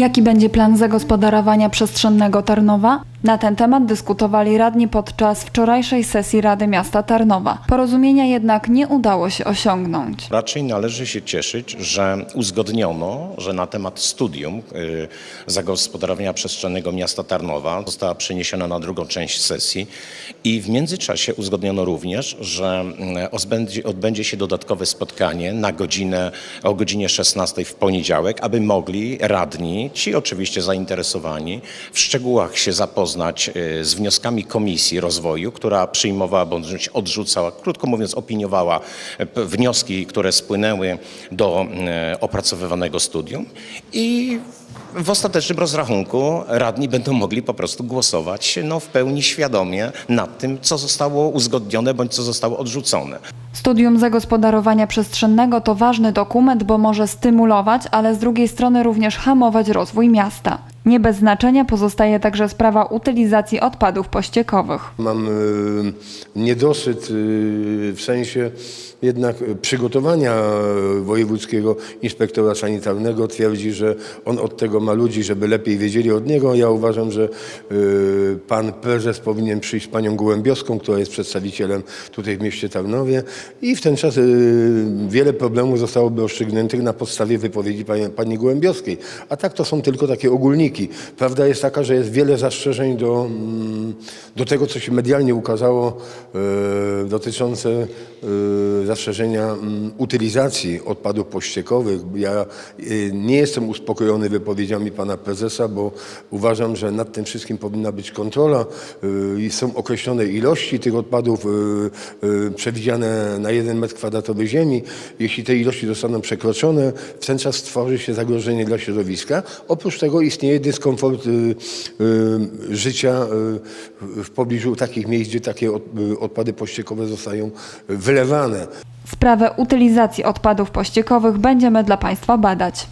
Jaki będzie plan zagospodarowania przestrzennego Tarnowa? Na ten temat dyskutowali radni podczas wczorajszej sesji Rady Miasta Tarnowa. Porozumienia jednak nie udało się osiągnąć. Raczej należy się cieszyć, że uzgodniono, że na temat studium y, zagospodarowania przestrzennego miasta Tarnowa została przeniesiona na drugą część sesji i w międzyczasie uzgodniono również, że odbędzie, odbędzie się dodatkowe spotkanie na godzinę, o godzinie 16 w poniedziałek, aby mogli radni, ci oczywiście zainteresowani, w szczegółach się zapoznać y, z wnioskami Komisji Rozwoju, która przyjmowała bądź odrzucała, krótko mówiąc opiniowała e, wnioski, które spłynęły do e, opracowywanego studium i w ostatecznym rozrachunku radni będą mogli po prostu głosować no, w pełni świadomie nad tym, co zostało uzgodnione bądź co zostało odrzucone. Studium zagospodarowania przestrzennego to ważny dokument, bo może stymulować, ale z drugiej strony również hamować rozwój miasta. Nie bez znaczenia pozostaje także sprawa utylizacji odpadów pościekowych. Mam y, niedosyt y, w sensie jednak przygotowania wojewódzkiego inspektora sanitarnego. Twierdzi, że on od tego ma ludzi, żeby lepiej wiedzieli od niego. Ja uważam, że y, pan prezes powinien przyjść z panią Gołębiowską, która jest przedstawicielem tutaj w mieście Tarnowie i w ten czas wiele problemów zostałoby rozstrzygniętych na podstawie wypowiedzi pani, pani. A tak to są tylko takie ogólniki. Prawda jest taka, że jest wiele zastrzeżeń do, mm, do tego, co się medialnie ukazało e, dotyczące e, zastrzeżenia mm, utylizacji odpadów pościekowych. Ja e, nie jestem uspokojony wypowiedziami pana prezesa, bo uważam, że nad tym wszystkim powinna być kontrola e, są określone ilości tych odpadów e, e, przewidziane na jeden metr kwadratowy ziemi. Jeśli te ilości zostaną przekroczone, w ten czas stworzy się zagrożenie dla środowiska. Oprócz tego istnieje dyskomfort y, y, życia y, w pobliżu takich miejsc, gdzie takie od, odpady pościekowe zostają wylewane. Sprawę utylizacji odpadów pościekowych będziemy dla Państwa badać.